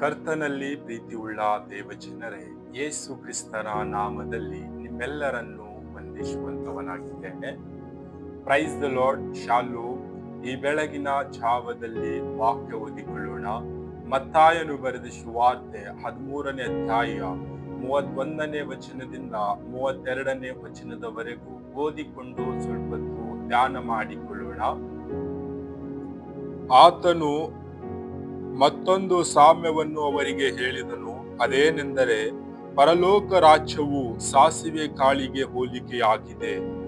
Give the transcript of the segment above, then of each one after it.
ಕರ್ತನಲ್ಲಿ ಪ್ರೀತಿಯುಳ್ಳ ದೇವಜನರೇ, ಯೇಸು ಕ್ರಿಸ್ತನ ನಾಮದಲ್ಲಿ ನಿಮ್ಮೆಲ್ಲರನ್ನು ವಂದಿಸುವಂತವನಾಗಿದ್ದೇನೆ. ಪ್ರೈಸ್ ದ ಲಾರ್ಡ್ ಶಾಲು, ಈ ಬೆಳಗಿನ ಜಾವದಲ್ಲಿ ವಾಕ್ಯ ಓದಿಕೊಳ್ಳೋಣ. ಮತ್ತಾಯನು ಬರೆದ ಶುವಾರ್ತೆ ಹದಿಮೂರನೇ ಅಧ್ಯಾಯ ಮೂವತ್ತೊಂದನೇ ವಚನದಿಂದ ಮೂವತ್ತೆರಡನೇ ವಚನದವರೆಗೂ ಓದಿಕೊಂಡು ಸ್ವಲ್ಪ ಧ್ಯಾನ ಮಾಡಿಕೊಳ್ಳೋಣ. ಆತನು ಮತ್ತೊಂದು ಸಾಮ್ಯವನ್ನು ಅವರಿಗೆ ಹೇಳಿದನು, ಅದೇನೆಂದರೆ, ಪರಲೋಕ ರಾಜ್ಯವು ಸಾಸಿವೆ ಕಾಳಿಗೆ ಹೋಲಿಕೆಯಾಗಿದೆ.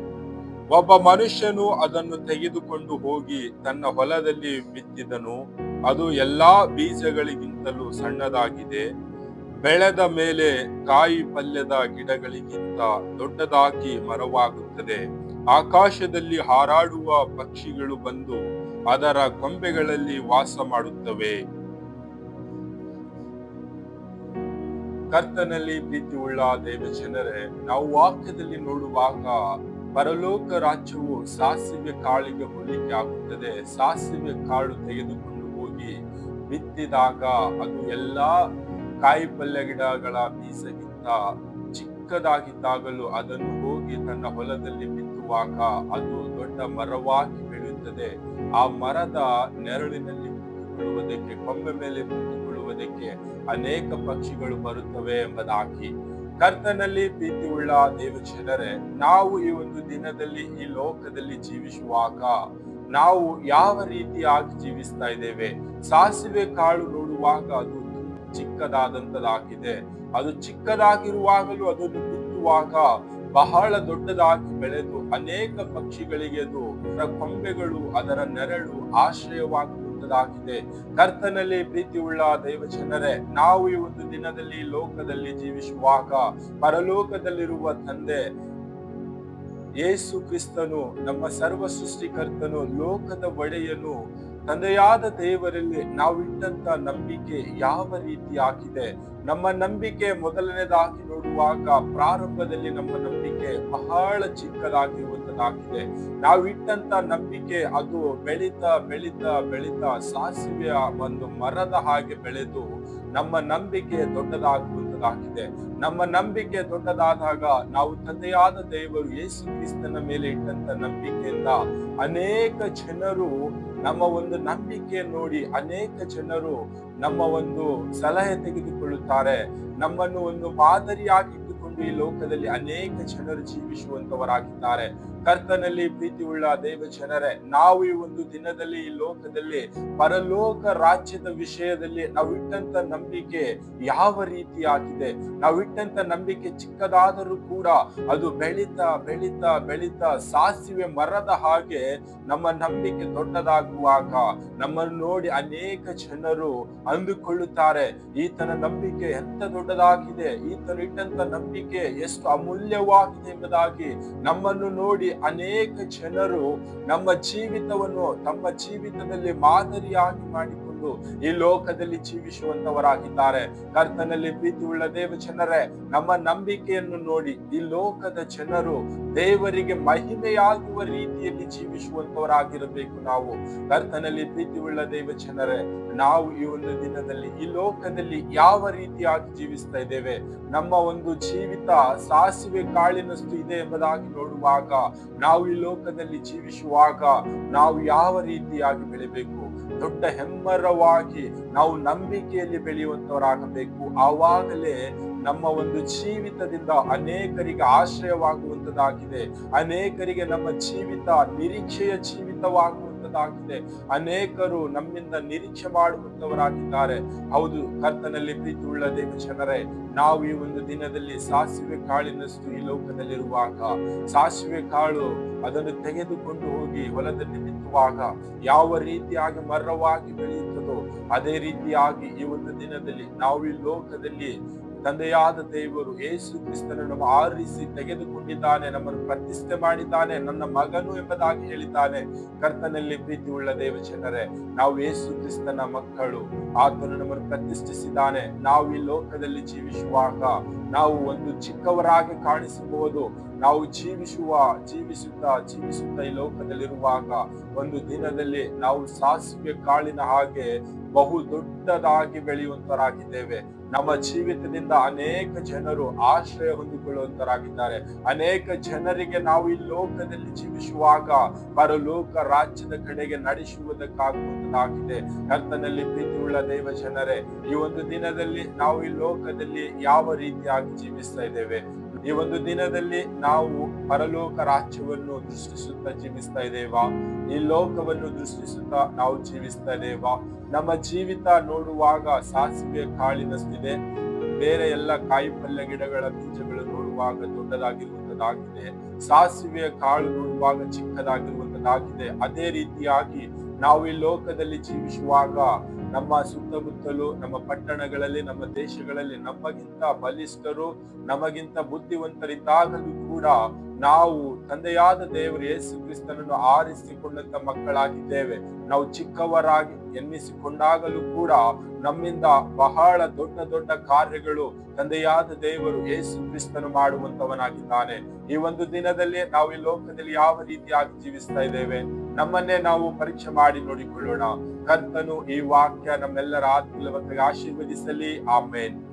ಒಬ್ಬ ಮನುಷ್ಯನು ಅದನ್ನು ತೆಗೆದುಕೊಂಡು ಹೋಗಿ ತನ್ನ ಹೊಲದಲ್ಲಿ ಬಿತ್ತಿದನು, ಅದು ಎಲ್ಲಾ ಬೀಜಗಳಿಗಿಂತಲೂ ಸಣ್ಣದಾಗಿದೆ, ಬೆಳೆದ ಮೇಲೆ ಕಾಯಿ ಪಲ್ಯದ ಗಿಡಗಳಿಗಿಂತ ದೊಡ್ಡದಾಗಿ ಮರವಾಗುತ್ತದೆ. ಆಕಾಶದಲ್ಲಿ ಹಾರಾಡುವ ಪಕ್ಷಿಗಳು ಬಂದು ಅದರ ಕೊಂಬೆಗಳಲ್ಲಿ ವಾಸ ಮಾಡುತ್ತವೆ. ಕರ್ತನಲ್ಲಿ ಪ್ರೀತಿ ಉಳ್ಳ ದೇವಜನರೇ, ನಾವು ವಾಕ್ಯದಲ್ಲಿ ನೋಡುವಾಗ ಪರಲೋಕ ರಾಜ್ಯವು ಸಾಸಿವೆ ಕಾಳಿಗೆ ಹೋಲಿಕೆ ಆಗುತ್ತದೆ. ಸಾಸಿವೆ ಕಾಳು ತೆಗೆದುಕೊಂಡು ಹೋಗಿ ಬಿತ್ತಿದಾಗ ಅದು ಎಲ್ಲಾ ಕಾಯಿ ಪಲ್ಯ ಗಿಡಗಳ ಬೀಜಗಿಂತ ಚಿಕ್ಕದಾಗಿದ್ದಾಗಲೂ ಅದನ್ನು ಹೋಗಿ ತನ್ನ ಹೊಲದಲ್ಲಿ ಬಿತ್ತುವಾಗ ಅದು ದೊಡ್ಡ ಮರವಾಗಿ ಬೆಳೆಯುತ್ತದೆ. ಆ ಮರದ ನೆರಳಿನಲ್ಲಿ ಕುಳಿತುಕೊಳ್ಳುವುದಕ್ಕೆ ಕೊಂಬೆ ಮೇಲೆ ಕುಳಿತುಕೊಳ್ಳುವುದಕ್ಕೆ ಅನೇಕ ಪಕ್ಷಿಗಳು ಬರುತ್ತವೆ ಎಂಬುದಾಗಿ ಕರ್ತನಲ್ಲಿ ಪ್ರೀತಿ ಉಳ್ಳ ದೇವಜನರೇ, ನಾವು ಈ ಒಂದು ದಿನದಲ್ಲಿ ಈ ಲೋಕದಲ್ಲಿ ಜೀವಿಸುವಾಗ ನಾವು ಯಾವ ರೀತಿಯಾಗಿ ಜೀವಿಸ್ತಾ ಇದ್ದೇವೆ? ಸಾಸಿವೆ ಕಾಳು ನೋಡುವಾಗ ಅದು ಚಿಕ್ಕದಾದಂತದಾಗಿದೆ. ಅದು ಚಿಕ್ಕದಾಗಿರುವಾಗಲೂ ಅದನ್ನು ಬಿತ್ತುವಾಗ ಬಹಳ ದೊಡ್ಡದಾಗಿ ಬೆಳೆದು ಅನೇಕ ಪಕ್ಷಿಗಳಿಗೆ ಅದು, ಅದರ ಕೊಂಬೆಗಳು, ಅದರ ನೆರಳು ಆಶ್ರಯವಾಗುವಂತದಾಗಿದೆ ಕರ್ತನಲ್ಲಿ ಪ್ರೀತಿ ಉಳ್ಳ ದೈವಜನರೇ, ನಾವು ಈ ಒಂದು ದಿನದಲ್ಲಿ ಲೋಕದಲ್ಲಿ ಜೀವಿಸುವಾಗ ಪರಲೋಕದಲ್ಲಿರುವ ತಂದೆ ಯೇಸು ಕ್ರಿಸ್ತನು, ನಮ್ಮ ಸರ್ವ ಸೃಷ್ಟಿಕರ್ತನು, ಲೋಕದ ಒಡೆಯನು ತಂದೆಯಾದ ದೇವರಲ್ಲಿ ನಾವಿಟ್ಟಂತ ನಂಬಿಕೆ ಯಾವ ರೀತಿ ಆಗಿದೆ? ನಮ್ಮ ನಂಬಿಕೆ ಮೊದಲನೇದಾಗಿ ನೋಡುವಾಗ ಪ್ರಾರಂಭದಲ್ಲಿ ನಮ್ಮ ನಂಬಿಕೆ ಬಹಳ ಚಿಕ್ಕದಾಗಿರುವಂತದಾಗಿದೆ ನಾವು ಇಟ್ಟಂತ ನಂಬಿಕೆ ಅದು ಬೆಳೀತಾ ಬೆಳೀತಾ ಬೆಳೀತಾ ಸಾಸಿವೆಯ ಒಂದು ಮರದ ಹಾಗೆ ಬೆಳೆದು ನಮ್ಮ ನಂಬಿಕೆ ದೊಡ್ಡದಾಗುವಂತದಾಗಿದೆ ನಮ್ಮ ನಂಬಿಕೆ ದೊಡ್ಡದಾದಾಗ ನಾವು ತಂದೆಯಾದ ದೇವರು ಯೇಸು ಕ್ರಿಸ್ತನ ಮೇಲೆ ಇಟ್ಟಂತ ನಂಬಿಕೆಯಿಂದ ಅನೇಕ ಜನರು ನಮ್ಮ ಒಂದು ನಂಬಿಕೆ ನೋಡಿ ಅನೇಕ ಜನರು ನಮ್ಮ ಒಂದು ಸಲಹೆ ತೆಗೆದುಕೊಳ್ಳುತ್ತಾರೆ. ನಮ್ಮನ್ನು ಒಂದು ಮಾದರಿಯಾಗಿ ಈ ಲೋಕದಲ್ಲಿ ಅನೇಕ ಜನರು ಜೀವಿಸುವಂತವರಾಗಿದ್ದಾರೆ. ಕರ್ತನಲ್ಲಿ ಪ್ರೀತಿ ಉಳ್ಳ ದೇವ ಜನರೇ, ನಾವು ಈ ಒಂದು ದಿನದಲ್ಲಿ ಈ ಲೋಕದಲ್ಲಿ, ಪರಲೋಕ ರಾಜ್ಯದ ವಿಷಯದಲ್ಲಿ ನಾವು ಇಟ್ಟಂತ ನಂಬಿಕೆ ಯಾವ ರೀತಿಯಾಗಿದೆ? ನಾವು ಇಟ್ಟಂತ ನಂಬಿಕೆ ಚಿಕ್ಕದಾದರೂ ಕೂಡ ಅದು ಬೆಳೀತಾ ಬೆಳೀತಾ ಬೆಳೀತಾ ಸಾಸಿವೆ ಮರದ ಹಾಗೆ ನಮ್ಮ ನಂಬಿಕೆ ದೊಡ್ಡದಾಗುವಾಗ ನಮ್ಮನ್ನು ನೋಡಿ ಅನೇಕ ಜನರು ಅಂದುಕೊಳ್ಳುತ್ತಾರೆ, ಈತನ ನಂಬಿಕೆ ಎಂತ ದೊಡ್ಡದಾಗಿದೆ? ಈತನು ಇಟ್ಟಂತ ನಂಬಿಕೆ ಎಷ್ಟು ಅಮೂಲ್ಯವಾಗಿದೆ ಎಂಬುದಾಗಿ ನಮ್ಮನ್ನು ನೋಡಿ ಅನೇಕ ಜನರು ನಮ್ಮ ಜೀವಿತವನ್ನು ತಮ್ಮ ಜೀವಿತದಲ್ಲಿ ಮಾದರಿಯಾಗಿ ಮಾಡಿಕೊಂಡು ಈ ಲೋಕದಲ್ಲಿ ಜೀವಿಸುವಂತವರಾಗಿದ್ದಾರೆ. ಕರ್ತನಲ್ಲಿ ಪ್ರೀತಿ ಉಳ್ಳ ದೇವ ಜನರೇ ನಮ್ಮ ನಂಬಿಕೆಯನ್ನು ನೋಡಿ ಈ ಲೋಕದ ಜನರು ದೇವರಿಗೆ ಮಹಿಮೆಯಾಗುವ ರೀತಿಯಲ್ಲಿ ಜೀವಿಸುವಂತವರಾಗಿರಬೇಕು ನಾವು. ಕರ್ತನಲ್ಲಿ ಪ್ರೀತಿ ಉಳ್ಳ ದೇವ ಜನರೇ ನಾವು ಈ ಒಂದು ದಿನದಲ್ಲಿ ಈ ಲೋಕದಲ್ಲಿ ಯಾವ ರೀತಿಯಾಗಿ ಜೀವಿಸ್ತಾ ಇದ್ದೇವೆ? ನಮ್ಮ ಒಂದು ಜೀವಿತ ಸಾಸಿವೆ ಕಾಳಿನಷ್ಟು ಇದೆ ಎಂಬುದಾಗಿ ನೋಡುವಾಗ, ನಾವು ಈ ಲೋಕದಲ್ಲಿ ಜೀವಿಸುವಾಗ ನಾವು ಯಾವ ರೀತಿಯಾಗಿ ಬೆಳಿಬೇಕು? ದೊಡ್ಡ ಹೆಮ್ಮರವಾಗಿ ನಾವು ನಂಬಿಕೆಯಲ್ಲಿ ಬೆಳೆಯುವಂತವರಾಗಬೇಕು. ಆವಾಗಲೇ ನಮ್ಮ ಒಂದು ಜೀವಿತದಿಂದ ಅನೇಕರಿಗೆ ಆಶ್ರಯವಾಗುವಂತದಾಗಿದೆ. ಅನೇಕರಿಗೆ ನಮ್ಮ ಜೀವಿತ ನಿರೀಕ್ಷೆಯ ಜೀವಿತವಾಗುವಂತದಾಗಿದೆ ಅನೇಕರು ನಮ್ಮಿಂದ ನಿರೀಕ್ಷೆ ಮಾಡುವಂತವರಾಗಿದ್ದಾರೆ ಹೌದು, ಕರ್ತನಲ್ಲಿ ಪ್ರೀತಿ ಉಳ್ಳ ದೇವ ಜನರೇ ನಾವು ಈ ಒಂದು ದಿನದಲ್ಲಿ ಸಾಸಿವೆ ಕಾಳಿನಷ್ಟು ಈ ಲೋಕದಲ್ಲಿರುವಾಗ, ಸಾಸಿವೆ ಕಾಳು ಅದನ್ನು ತೆಗೆದುಕೊಂಡು ಹೋಗಿ ಹೊಲದಲ್ಲಿ ಬಿತ್ತುವಾಗ ಯಾವ ರೀತಿಯಾಗಿ ಮರವಾಗಿ ಬೆಳೆಯುತ್ತದೋ, ಅದೇ ರೀತಿಯಾಗಿ ಈ ಒಂದು ದಿನದಲ್ಲಿ ನಾವು ಈ ಲೋಕದಲ್ಲಿ ತಂದೆಯಾದ ದೇವರು ಯೇಸು ಕ್ರಿಸ್ತನನ್ನು ಆರಿಸಿ ತೆಗೆದುಕೊಂಡಿದ್ದಾನೆ, ನಮ್ಮನ್ನು ಪ್ರತಿಷ್ಠೆ ಮಾಡಿದ್ದಾನೆ, ನನ್ನ ಮಗನು ಎಂಬುದಾಗಿ ಹೇಳಿದ್ದಾನೆ. ಕರ್ತನಲ್ಲಿ ಪ್ರೀತಿ ಉಳ್ಳ ದೇವ ಜನರೇ ನಾವು ಯೇಸು ಕ್ರಿಸ್ತನ ಮಕ್ಕಳು. ಆತನು ನಮ್ಮನ್ನು ಪ್ರತಿಷ್ಠಿಸಿದ್ದಾನೆ. ನಾವು ಈ ಲೋಕದಲ್ಲಿ ಜೀವಿಸುವಾಗ ನಾವು ಒಂದು ಚಿಕ್ಕವರಾಗಿ ಕಾಣಿಸಬಹುದು. ನಾವು ಜೀವಿಸುವ, ಜೀವಿಸುತ್ತಾ ಜೀವಿಸುತ್ತಾ ಈ ಲೋಕದಲ್ಲಿರುವಾಗ ಒಂದು ದಿನದಲ್ಲಿ ನಾವು ಸಾಸಿವೆ ಕಾಳಿನ ಹಾಗೆ ಬಹು ದೊಡ್ಡದಾಗಿ ಬೆಳೆಯುವಂತರಾಗಿದ್ದೇವೆ. ನಮ್ಮ ಜೀವಿತದಿಂದ ಅನೇಕ ಜನರು ಆಶ್ರಯ ಹೊಂದಿಕೊಳ್ಳುವಂತರಾಗಿದ್ದಾರೆ. ಅನೇಕ ಜನರಿಗೆ ನಾವು ಈ ಲೋಕದಲ್ಲಿ ಜೀವಿಸುವಾಗ ಪರಲೋಕ ರಾಜ್ಯದ ಕಡೆಗೆ ನಡೆಸುವುದಕ್ಕಾಗುವಂತದಾಗಿದೆ ಕರ್ತನಲ್ಲಿ ಪ್ರೀತಿಯುಳ್ಳ ದೈವ ಜನರೇ ಈ ಒಂದು ದಿನದಲ್ಲಿ ನಾವು ಈ ಲೋಕದಲ್ಲಿ ಯಾವ ರೀತಿಯಾಗಿ ಜೀವಿಸ್ತಾ ಇದ್ದೇವೆ? ಈ ಒಂದು ದಿನದಲ್ಲಿ ನಾವು ಪರಲೋಕ ರಾಜ್ಯವನ್ನು ದೃಷ್ಟಿಸುತ್ತಾ ಜೀವಿಸ್ತಾ ಇದ್ದೇವಾ. ಈ ಲೋಕವನ್ನು ದೃಷ್ಟಿಸುತ್ತಾ ನಾವು ಜೀವಿಸ್ತಾ ಇದ್ದೇವಾ. ನಮ್ಮ ಜೀವಿತ ನೋಡುವಾಗ ಸಾಸಿವೆ ಕಾಳಿನಷ್ಟಿದೆ. ಬೇರೆ ಎಲ್ಲ ಕಾಯಿ ಪಲ್ಯ ಗಿಡಗಳ ಬೀಜಗಳು ನೋಡುವಾಗ ದೊಡ್ಡದಾಗಿರುವಂತದ್ದಾಗಿದೆ ಸಾಸಿವೆಯ ಕಾಳು ನೋಡುವಾಗ ಚಿಕ್ಕದಾಗಿರುವಂತದ್ದಾಗಿದೆ ಅದೇ ರೀತಿಯಾಗಿ ನಾವು ಈ ಲೋಕದಲ್ಲಿ ಜೀವಿಸುವಾಗ ನಮ್ಮ ಸುತ್ತಮುತ್ತಲು, ನಮ್ಮ ಪಟ್ಟಣಗಳಲ್ಲಿ, ನಮ್ಮ ದೇಶಗಳಲ್ಲಿ ನಮಗಿಂತ ಬಲಿಷ್ಠರು, ನಮಗಿಂತ ಬುದ್ಧಿವಂತರಿದ್ದಾಗಲೂ ಕೂಡ ನಾವು ತಂದೆಯಾದ ದೇವರು ಯೇಸು ಕ್ರಿಸ್ತನನ್ನು ಆರಿಸಿಕೊಂಡಂತ ಮಕ್ಕಳಾಗಿದ್ದೇವೆ. ನಾವು ಚಿಕ್ಕವರಾಗಿ ಎನ್ನಿಸಿಕೊಂಡಾಗಲೂ ಕೂಡ ನಮ್ಮಿಂದ ಬಹಳ ದೊಡ್ಡ ದೊಡ್ಡ ಕಾರ್ಯಗಳು ತಂದೆಯಾದ ದೇವರು ಯೇಸು ಕ್ರಿಸ್ತನು ಮಾಡುವಂತವನಾಗಿದ್ದಾನೆ. ಈ ಒಂದು ದಿನದಲ್ಲಿ ನಾವು ಈ ಲೋಕದಲ್ಲಿ ಯಾವ ರೀತಿಯಾಗಿ ಜೀವಿಸ್ತಾ ಇದ್ದೇವೆ? ನಮ್ಮನ್ನೇ ನಾವು ಪರೀಕ್ಷೆ ಮಾಡಿ ನೋಡಿಕೊಳ್ಳೋಣ. ಕರ್ತನು ಈ ವಾಕ್ಯ ನಮ್ಮೆಲ್ಲರ ಆತ್ಮೀಯ ಆಶೀರ್ವದಿಸಲಿ. ಆಮೇನ್.